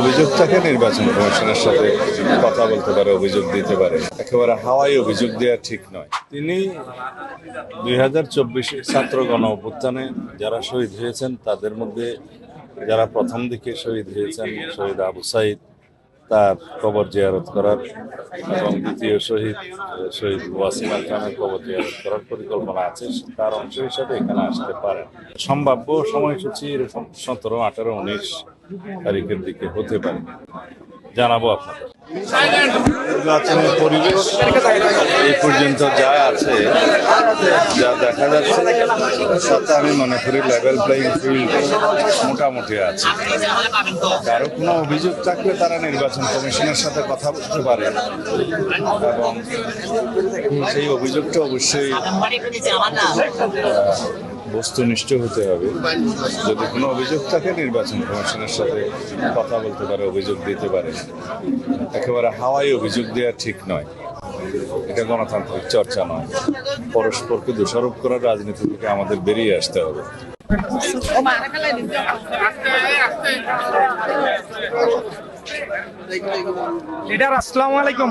অভিযোগ থাকে নির্বাচন কমিশনের সাথে কথা বলতে পারে, অভিযোগ দিতে পারে। একেবারে হাওয়াই অভিযোগ দেওয়া ঠিক নয়। তিনি দুই হাজার চব্বিশে ছাত্র গণ অভ্যুত্থানে যারা শহীদ হয়েছেন, তাদের মধ্যে যারা প্রথম দিকে শহীদ হয়েছেন, শহীদ আবু সাইদ, তার কবর জিয়ারত করার এবং দ্বিতীয় শহীদ শহীদ ওয়াসিম আল খানের কবর জিয়ারত করার পরিকল্পনা আছে, তার অংশ হিসাবে এখানে আসতে পারেন সম্ভাব্য সময়সূচি এরকম সতেরো, আঠারো, উনিশ তারিখের দিকে হতে পারে। জানাব আপনাদের। নির্বাচনের পরিবেশ। এই পর্যন্ত যা আছে, যা দেখা যাচ্ছে, তাতে আমি মনে করি লেভেল প্লেইং ফিল্ড মোটামুটি আছে। কারও কোনো অভিযোগ থাকলে তারা নির্বাচন কমিশনের সাথে কথা বলতে পারে। এবং সেই অভিযোগটা অবশ্যই বস্তুনিষ্ঠ হতে হবে। যদি কোনো অভিযোগ থাকে, নির্বাচন কমিশনের সাথে কথা বলতে পারে, অভিযোগ দিতে পারে। একেবারে হাওয়াই অভিযোগ দেওয়া ঠিক নয়। এটা গণতান্ত্রিক চর্চা নয়। পরস্পরকে দোষারোপ করার রাজনীতি থেকে আমাদের বেরিয়ে আসতে হবে। লিডার, আসসালামু আলাইকুম।